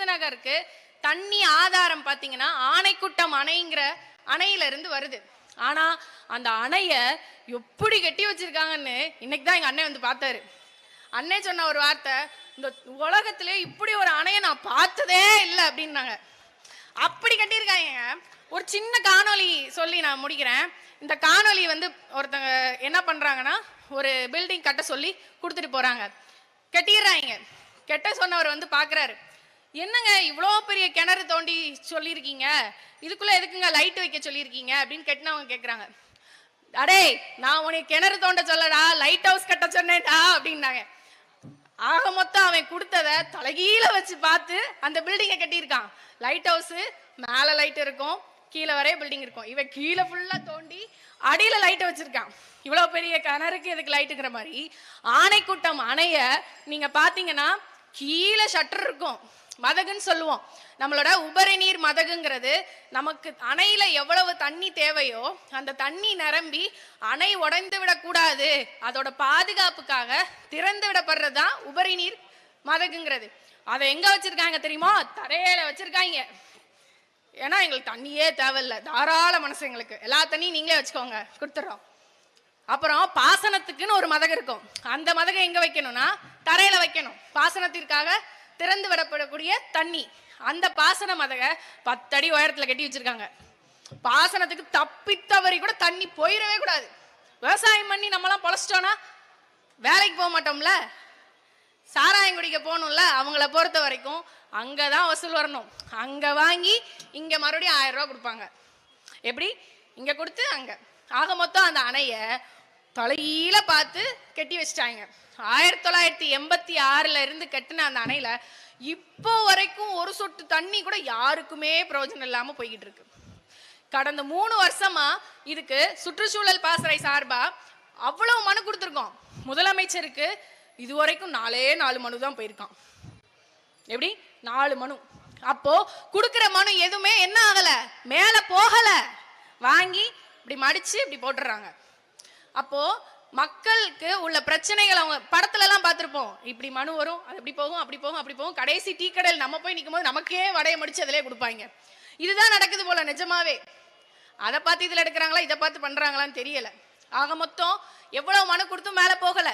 விருதுநகருக்கு தண்ணி ஆதாரம் பார்த்தீங்கன்னா ஆனைக்குட்டம் அணைங்கிற அணையில இருந்து வருது. ஆனா அந்த அணைய எப்படி கட்டி வச்சிருக்காங்கன்னு இன்னைக்கு தான் எங்க அண்ணன் வந்து பார்த்தாரு. அண்ணன் சொன்ன ஒரு வார்த்தை இந்த உலகத்திலே இப்படி ஒரு அணையை நான் பார்த்ததே இல்லை அப்படின்னாங்க. அப்படி கட்டியிருக்காங்க. ஒரு சின்ன காணொலி சொல்லி நான் முடிக்கிறேன். இந்த காணொலி வந்து ஒருத்தங்க என்ன பண்றாங்கன்னா ஒரு பில்டிங் கட்ட சொல்லி கொடுத்துட்டு போறாங்க. கட்டிடுறாங்க. கெட்ட சொன்னவர் வந்து பாக்குறாரு என்னங்க இவ்வளோ பெரிய கிணறு தோண்டி சொல்லியிருக்கீங்க? இதுக்குள்ளே எதுக்குங்க லைட் வைக்க சொல்லியிருக்கீங்க? அப்படின்னு கெட்டினவங்க கேட்குறாங்க அடே நான் உனக்கு கிணறு தோண்ட சொல்லடா லைட் ஹவுஸ் கட்ட சொன்னேடா அப்படின்னாங்க. ஆக மொத்தம் அவன் கொடுத்ததை தலைகீழ வச்சு பார்த்து அந்த பில்டிங்கை கட்டியிருக்கான். லைட் ஹவுஸு மேலே லைட் இருக்கும் கீழே வரைய பில்டிங் இருக்கும். இவன் கீழே ஃபுல்லாக தோண்டி அடியில் லைட்டை வச்சுருக்கான். இவ்வளோ பெரிய கிணறுக்கு எதுக்கு லைட்டுங்கிற மாதிரி ஆனைக்குட்டம் அணைய நீங்கள் பார்த்தீங்கன்னா கீழே ஷட்டர் இருக்கும். மதகுன்னு சொல்லுவோம். நம்மளோட உபரி நீர் மதகுங்கிறது நமக்கு அணையில எவ்வளவு தண்ணி தேவையோ அந்த தண்ணி நிரம்பி அணை உடைந்து விடக்கூடாது அதோட பாதுகாப்புக்காக திறந்து விடப்படுறது தான் உபரி நீர் மதகுங்கிறது. அதை எங்க வச்சிருக்காங்க தெரியுமா? தரையில வச்சிருக்காங்க. ஏன்னா எங்களுக்கு தண்ணியே தேவையில்ல. தாராள மனசு எங்களுக்கு. எல்லா தண்ணியும் நீங்களே வச்சுக்கோங்க. கொடுத்துட்றோம் அப்புறம் பாசனத்துக்குன்னு ஒரு மதகம் இருக்கும். அந்த மதகை எங்க வைக்கணும்னா தரையில வைக்கணும். பாசனத்திற்காக திறந்து விடப்படக்கூடிய தண்ணி. அந்த பாசன மதகை பத்தடி உயரத்துல கட்டி வச்சிருக்காங்க. பாசனத்துக்கு தப்பித்தவரி கூட தண்ணி போயிடவே கூடாது. விவசாயம் பண்ணி நம்மலாம் பொழைச்சிட்டோம்னா வேலைக்கு போக மாட்டோம்ல? சாராயம் குடிக்க போகணும்ல? அவங்கள பொறுத்த வரைக்கும் அங்கே தான் வசூல் வரணும். அங்கே வாங்கி இங்கே மறுபடியும் ஆயிரம் ரூபா கொடுப்பாங்க. எப்படி? இங்கே கொடுத்து அங்கே. ஆக மொத்தம் அந்த அணையை தலையில பார்த்து கட்டி வச்சிட்டாங்க. ஆயிரத்தி தொள்ளாயிரத்தி எண்பத்தி ஆறுல இருந்து கட்டின அந்த அணையில இப்போ வரைக்கும் ஒரு சொட்டு தண்ணி கூட யாருக்குமே பிரயோஜனம் இல்லாம போய்கிட்டு இருக்கு. கடந்த மூணு வருஷமா இதுக்கு சுற்றுச்சூழல் பாசறை சார்பா அவ்வளவு மனு கொடுத்துருக்கோம். முதலமைச்சருக்கு இதுவரைக்கும் நாலே நாலு மனு தான் போயிருக்கான். எப்படி? நாலு மனு. அப்போ கொடுக்குற மனு எதுவுமே என்ன ஆகல? மேல போகல. வாங்கி இப்படி மடிச்சு இப்படி போட்டுறாங்க. அப்போ மக்களுக்கு உள்ள பிரச்சனைகள் அவங்க படத்துல எல்லாம் இப்படி மனு வரும் அது இப்படி போகும் அப்படி போகும் அப்படி போகும். கடைசி டீ கடையில் நம்ம போய் நிற்கும் போது நமக்கே வடைய முடிச்சு அதிலே கொடுப்பாங்க. இதுதான் நடக்குது போல நிஜமாவே. அதை பார்த்து இதில் எடுக்கிறாங்களா இதை பார்த்து பண்றாங்களான்னு தெரியல. ஆக மொத்தம் எவ்வளவு மனு கொடுத்தும் மேலே போகல.